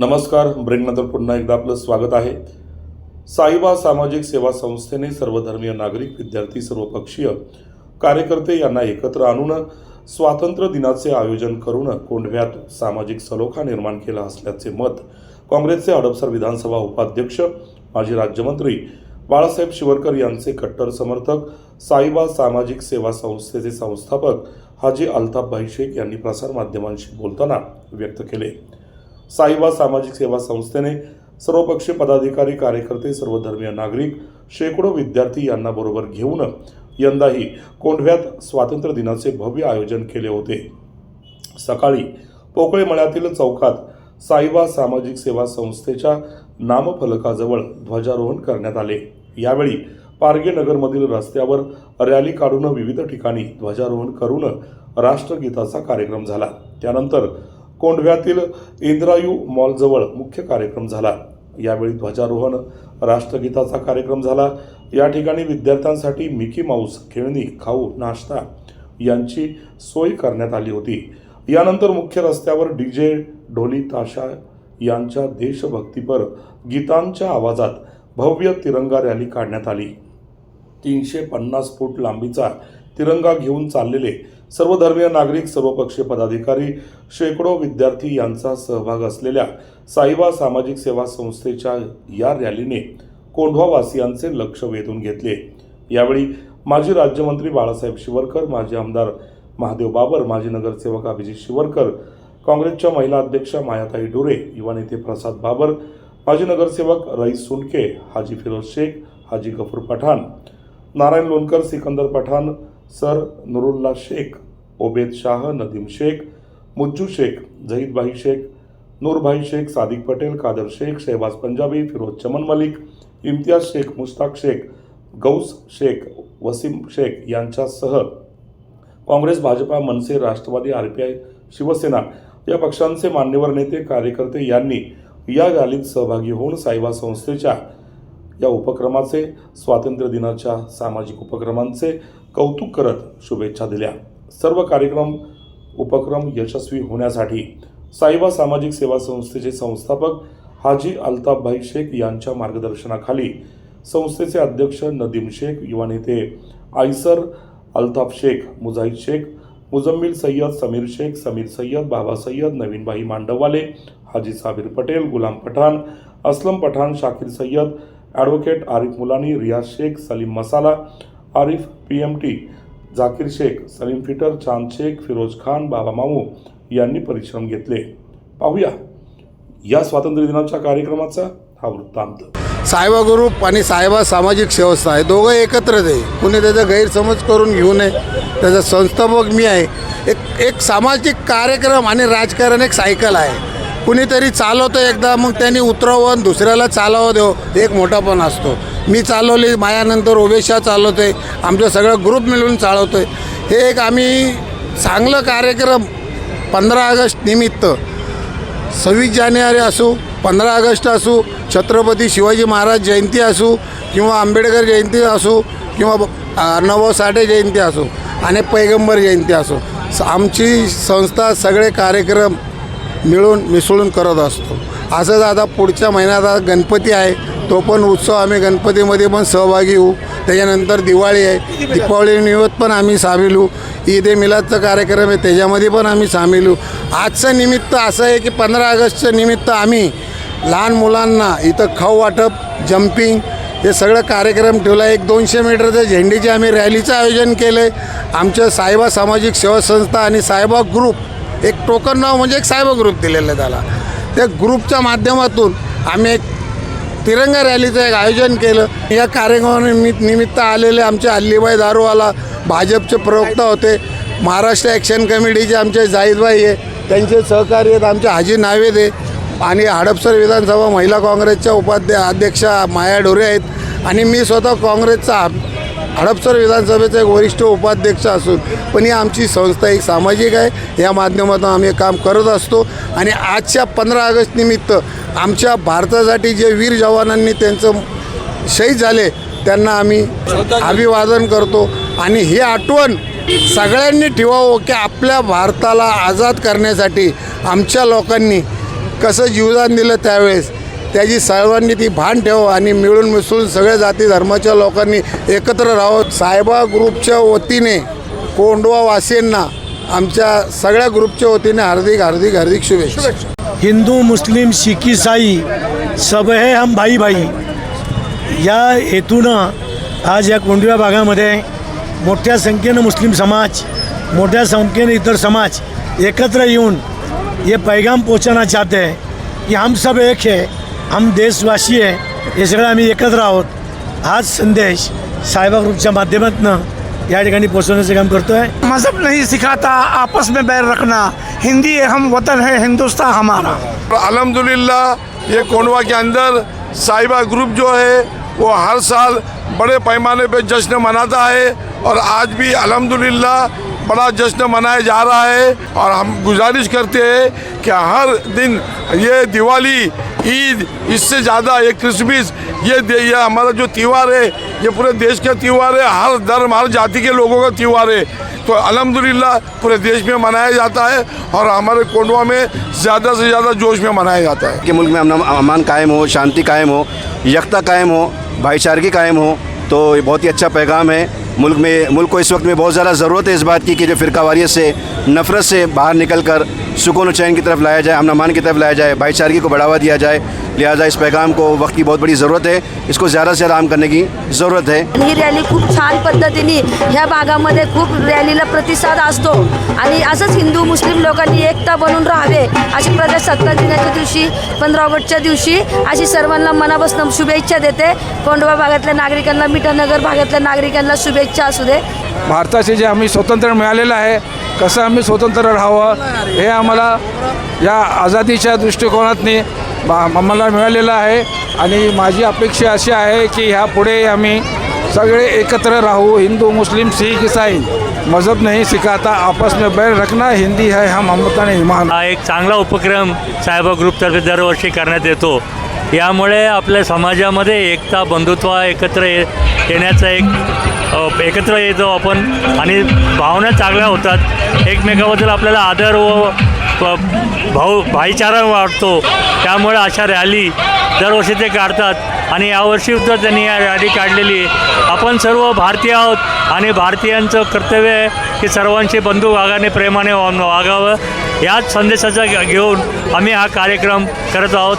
नमस्कार ब्रेकनंतर पुन्हा एकदा आपलं स्वागत आहे. साईबा सामाजिक सेवा संस्थेने सर्वधर्मीय नागरिक विद्यार्थी सर्वपक्षीय कार्यकर्ते यांना एकत्र आणून स्वातंत्र्य दिनाचे आयोजन करून कोंढव्यात सामाजिक सलोखा निर्माण केला असल्याचे मत काँग्रेसचे हडपसर विधानसभा उपाध्यक्ष माजी राज्यमंत्री बाळासाहेब शिवरकर यांचे कट्टर समर्थक साईबा सामाजिक सेवा संस्थेचे संस्थापक हाजी अल्ताफभाई शेख यांनी प्रसारमाध्यमांशी बोलताना व्यक्त केले. साईबा सामाजिक सेवा संस्थेने सर्वपक्षीय पदाधिकारी कार्यकर्ते सर्वधर्मीय नागरिक शेकडो विद्यार्थी यांना बरोबर घेऊन यंदाही कोंढव्यात स्वातंत्र्य दिनाचे भव्य आयोजन केले होते. सकाळी पोकळे मळ्यातील चौकात साईबा सामाजिक सेवा संस्थेच्या नामफलकाजवळ ध्वजारोहण करण्यात आले. यावेळी पारगे नगरमधील रस्त्यावर रॅली काढून विविध ठिकाणी ध्वजारोहण करून राष्ट्रगीताचा कार्यक्रम झाला. त्यानंतर कोंढव्यातील इंद्रायू मॉलजवळ मुख्य कार्यक्रम झाला. यावेळी ध्वजारोहण राष्ट्रगीताचा कार्यक्रम झाला. या ठिकाणी विद्यार्थ्यांसाठी मिकी माऊस खेळणी खाऊ नाश्ता यांची सोय करण्यात आली होती. यानंतर मुख्य रस्त्यावर डीजे ढोली ताशा यांच्या देशभक्तीपर गीतांच्या आवाजात भव्य तिरंगा रॅली काढण्यात आली. तीनशे पन्नास फूट लांबीचा तिरंगा घेऊन चाललेले सर्वधर्मीय नागरिक सर्वपक्षीय पदाधिकारी शेकडो विद्यार्थी यांचा सहभाग असलेल्या साईबा सामाजिक सेवा संस्थेच्या या रॅलीने कोंढवावासियांचे लक्ष वेधून घेतले. यावेळी माजी राज्यमंत्री बाळासाहेब शिवरकर माजी आमदार महादेव बाबर माजी नगरसेवक अभिजित शिवरकर काँग्रेसच्या महिला अध्यक्षा मायाताई डोरे युवा नेते प्रसाद बाबर माजी नगरसेवक Rais Sunke Haji Firoz Shaikh Haji Gafoor Pathan Narayan Lonkar Sikandar Pathan sir Nurulla Shaikh Obed Shah Nadeem Shaikh Mujju Shaikh Zahidbhai Shaikh Noorbhai Shaikh Sadiq Patel Kadar Shaikh Shahbaz Punjabi Firoz Chaman Malik Imtiaz Shaikh Mushtaq Shaikh Gauss Shaikh Wasim Shaikh यांच्यासह Congress Bhajpa Manse Rashtrawadi R P I Shivsena या पक्षांचे मान्यवर नेते कार्यकर्ते यांनी या रॅलीत सहभागी होऊन साईबा संस्थेच्या या उपक्रमाचे स्वातंत्र्य दिनाच्या सामाजिक उपक्रमांचे कौतुक करत शुभेच्छा दिल्या. सर्व कार्यक्रम उपक्रम यशस्वी होण्यासाठी साईबा सामाजिक सेवा संस्थेचे संस्थापक हाजी अल्ताफभाई शेख यांच्या मार्गदर्शनाखाली संस्थेचे अध्यक्ष नदीम शेख युवा नेते Aysar Altaf Shaikh Mujahid Shaikh Muzammil Sayyad Sameer Shaikh Sameer Sayyad Baba Sayyad Navinbhai Mandavwale Haji Sabir Patel Gulam Pathan Aslam Pathan Shakir Sayyad advocate Arif Mulani Riyaz Shaikh Salim Masala Arif P M T Zakir Shaikh Salim fitter Chand Shaikh Firoz Khan Baba Mamu यांनी परिश्रम घेतले. पाहूया. या स्वातंत्र्य दिनाच्या कार्यक्रमाचा हा वृत्तांत. सायबा ग्रुप आणि सायबा सामाजिक संस्था आहे दोघं एकत्रच आहे कुणी त्याचा गैरसमज करून घेऊ नये. त्याचा संस्थापक मी आहे. एक एक सामाजिक कार्यक्रम आणि राजकारण एक सायकल आहे. कुणीतरी चालवतं एकदा मग त्यांनी उतरवून दुसऱ्याला चालवं देव एक मोठापण असतो. मी चालवली मायानंतर ओबेशा चालवतो आहे आमचं सगळं ग्रुप मिळून चालवतो आहे हे एक आम्ही चांगलं कार्यक्रम पंधरा ऑगस्ट निमित्त सव्वीस जानेवारी असू पंधरा ऑगस्ट असू छत्रपती शिवाजी महाराज जयंती असू किंवा आंबेडकर जयंती असू किंवा नवो साठे जयंती असो आणि पैगंबर जयंती असो. स- आमची संस्था सगळे कार्यक्रम मिळून मिसळून करत असतो. असंच आता पुढच्या महिन्यात आता गणपती आहे तो पण उत्सव आम्ही गणपतीमध्ये पण सहभागी होऊ. त्याच्यानंतर दिवाळी आहे दीपावली निवत पण आम्ही सामील होऊ. ईद ए मिलादचा कार्यक्रम आहे त्याच्यामध्ये पण आम्ही सामील होऊ. आजचं निमित्त असं आहे की पंधरा ऑगस्टचं निमित्त आम्ही लहान मुलांना इथं खाऊ वाटप जम्पिंग हे सगळं कार्यक्रम ठेवला. एक दोनशे मीटरचं झेंडीचे आम्ही रॅलीचं आयोजन केलं आहे आमच्या साहेबा सामाजिक सेवा संस्था आणि साहेबा ग्रुप एक टोकन नाव म्हणजे एक सायबा ग्रुप दिलेलं आहे त्याला. त्या ग्रुपच्या माध्यमातून आम्ही एक तिरंगा रॅलीचं एक आयोजन केलं. या कार्यक्रमानिमित्त निमित्त आलेले आमचे अल्लीबाई दारूवाला भाजपचे प्रवक्ता होते. महाराष्ट्र ॲक्शन कमिटीचे आमचे जाहीदबाई आहे. त्यांचे सहकारी आहेत. आमचे हाजी नावेद आहे. आणि हडपसर विधानसभा महिला काँग्रेसच्या उपाध्या अध्यक्षा माया डोरे आहेत. आणि मी स्वतः काँग्रेसचा हडपसर विधानसभेचा एक वरिष्ठ उपाध्यक्ष असून पण ही आमची संस्था एक सामाजिक आहे. या माध्यमातून आम्ही हे काम करत असतो. आणि आजच्या पंधरा ऑगस्ट निमित्त आमच्या भारतासाठी जे वीर जवानांनी त्यांचं शहीद झाले त्यांना आम्ही अभिवादन करतो. आणि ही आठवण सगळ्यांनी ठेवावं की आपल्या भारताला आझाद करण्यासाठी आमच्या लोकांनी कसं जीवदान दिलं त्यावेळेस. त्याची सर्वांनी ती भान ठेव आणि मिळून मिसळून सगळ्या जाती धर्माच्या लोकांनी एकत्र राहावं साहेबा ग्रुपच्या वतीने कोंडवा वासींना आमच्या सगळ्या ग्रुपच्या वतीने हार्दिक हार्दिक हार्दिक शुभेच्छा. हिंदू मुस्लिम शीख ईसाई सब हे हम भाई भाई. या हेतूनं आज या कोंडव्या भागामध्ये मोठ्या संख्येनं मुस्लिम समाज मोठ्या संख्येनं इतर समाज एकत्र येऊन ये पैगाम पोचना चाहते हैं कि हम सब एक है. हम देशवासी आहे हे सगळं आम्ही एकत्र आहोत. हाच संदेश साहेबा ग्रुपच्या माध्यमातून या ठिकाणी पोहोचवण्याचं काम करतो आहे मज़हब नहीं सिखाता आपस में बैर रखना. हिंदी है हम वतन है हिंदुस्तान हमारा. अल्हम्दुलिल्लाह ये कोंडवा के अंदर साहिबा ग्रुप जो है वो हर साल बड़े पैमाने पे जश्न मनाता है और आज भी अल्हम्दुलिल्लाह बड़ा जश्न मनाया जा रहा है और हम गुजारिश करते हैं कि हर दिन ये दिवाली ईद, इससे ज़्यादा ये क्रिसमस, ये ये हमारा जो त्यौहार है, ये पूरे देश का त्यौहार है, हर धर्म, हर जाति के लोगों का त्यौहार है। तो अलहमदिल्ला पूरे देश में मनाया जाता है और हमारे कोंडवा में ज़्यादा से ज़्यादा जोश में मनाया जाता है। कि मुल्क में अमन कायम हो, शांति कायम हो, यकता कायम हो भाईचारगी कायम हो तो ये बहुत ही अच्छा पैगाम है। मुल्क में, मुल्क को इस वक्त में बहुत ज़्यादा ज़रूरत है इस बात की कि जो फ़िरकावारियत से, नफ़रत से बाहर निकल कर सुकून चैन की तरफ़ लाया जाए, अमन अमान की तरफ़ लाया जाए भाईचारगी को बढ़ावा दिया जाए, लिहाजा इस पैगाम को वक्त की बहुत बड़ी ज़रूरत है। इसको ज़्यादा से ज़्यादा आम करने की ज़रूरत है। ही रॅली खूप छान पद्धतीने ह्या भागामध्ये खूप रॅलीला प्रतिसाद असतो. आणि हिंदू, मुस्लिम लोकांनी एकता बनून राहावे अशी प्रजासत्ताक दिनाच्या दिवशी, पंधरा ऑगस्टच्या दिवशी अशी सर्वांना मनापासून शुभेच्छा देते. कोंडवा भागातल्या नागरिकांना, मिठानगर शुभेच्छा असू दे. भारताचे जे आम्ही स्वातंत्र्य मिळालेलं आहे कसं आम्ही स्वतंत्र राहावं हे आम्हाला या आझादीच्या दृष्टिकोनातनी आम्हाला मिळालेलं आहे. आणि माझी अपेक्षा अशी आहे की ह्या पुढे आम्ही सगळे एकत्र राहू हिंदू मुस्लिम सिख ईसाई मजहब नहीं सिखाता आपस में बैर रखना हिंदी है हम हमवतन ईमान हा एक चांगला उपक्रम साहेबा ग्रुपतर्फे दरवर्षी करण्यात येतो. यामुळे आपल्या समाजामध्ये एकता बंधुत्व एकत्र ये येण्याचा एक एकत्र येतो आपण आणि भावना चांगल्या होतात. एकमेकाबद्दल आपल्याला आदर व भाऊ भाईचारा वाटतो. त्यामुळे अशा रॅली दरवर्षी ते काढतात आणि यावर्षीसुद्धा त्यांनी या रॅली काढलेली आहे. आपण सर्व भारतीय आहोत आणि भारतीयांचं कर्तव्य आहे की सर्वांशी बंधू वागाने प्रेमाने वा- वागावं. याच संदेशाचा घेऊन आम्ही हा कार्यक्रम करत आहोत.